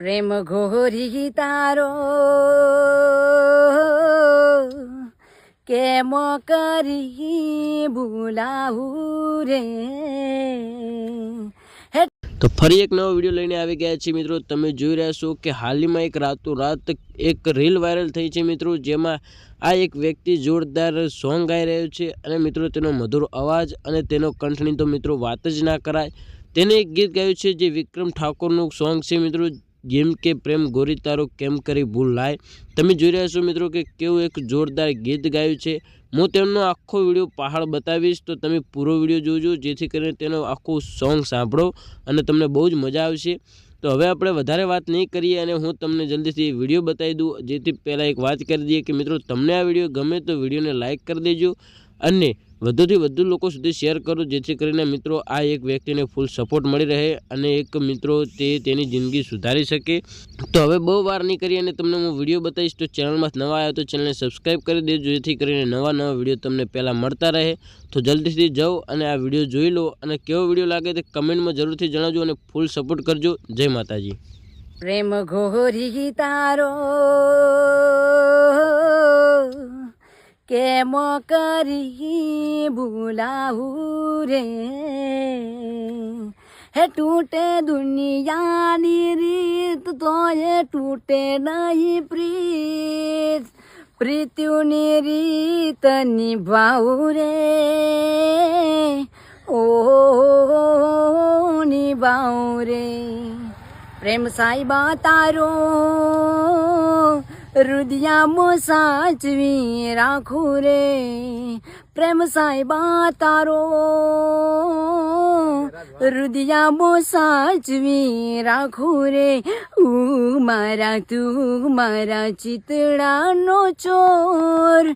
પ્રેમ ઘોરી તારો. કેમ કરી ભૂલાવું રે? તો ફરી એક નવો વીડિયો લઈને આવી ગયા છીએ મિત્રો. તમે જોઈ રહ્યા છો કે હાલમાં એક રાતો રાત એક રીલ વાયરલ થઈ છે મિત્રો, જેમાં આ એક વ્યક્તિ જોરદાર સોંગ ગાઈ રહ્યો છે અને મિત્રો તેનો મધુર અવાજ અને તેનો કંઠની તો મિત્રો વાત જ ના કરાય. તેને એક ગીત ગાયું છે જે વિક્રમ ઠાકોરનું સોંગ છે મિત્રો જેમ કે પ્રેમ ગોરી તારો કેમ કરી ભૂલ લાય? તમે જોઈ રહ્યા છો મિત્રો કે કેવું એક જોરદાર ગીત ગાયું છે. હું તેમનો આખો વીડિયો પહાડ બતાવીશ, તો તમે પૂરો વીડિયો જોજો, જેથી કરીને તેનો આખું સોંગ સાંભળો અને તમને બહુ જ મજા આવશે. તો હવે આપણે વધારે વાત નહીં કરીએ અને હું તમને જલ્દીથી વીડિયો બતાવી દઉં. જેથી પહેલાં એક વાત કરી દઈએ કે મિત્રો, તમને આ વીડિયો ગમે તો વિડીયોને લાઇક કરી દેજો. અને વધુથી વધુ લોકો સુધી શેર કરો, જેથી કરીને મિત્રો આ એક વ્યક્તિને ફૂલ સપોર્ટ મળી રહે અને એક મિત્રો તે તેની જિંદગી સુધારી શકે. તો હવે બહુ વાર નહીં કરી અને તમને હું વીડિયો બતાવીશ, તો ચેનલમાં નવા આવ્યો તો ચેનલને સબસ્ક્રાઈબ કરી દેજો, જેથી કરીને નવા નવા વીડિયો તમને પહેલાં મળતા રહે. તો જલ્દીથી જાઓ અને આ વીડિયો જોઈ લો અને કેવો વીડિયો લાગે તે કમેન્ટમાં જરૂરથી જણાવજો અને ફૂલ સપોર્ટ કરજો. જય માતાજી. પ્રેમ ઘોરી તારો. કેમ કરી ભૂલાવું રે? હે તૂટે દુનિયાની રીત તો એ તૂટે નહીં પ્રીત. પ્રીત્યુની રીત નિભાવું રે. ઓ નિભાવું રે. પ્રેમ સાહેબા તારો રુદિયામાં સાચવી રાખું રે પ્રેમ સાહેબા તારો રુદિયામાં સાચવી રાખું રે હું મારા તું મારા ચિતડાનો ચોર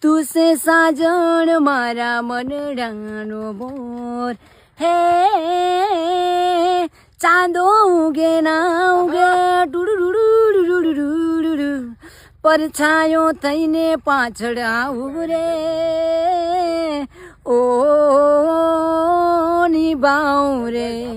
તું સે સાજણ મારા મનડાનો મોર હે ચાંદો ઉગે ના ઉગે ડુડુ પરછાયો થઈને પાછળ આવું રે. ઓ નિભાવું રે.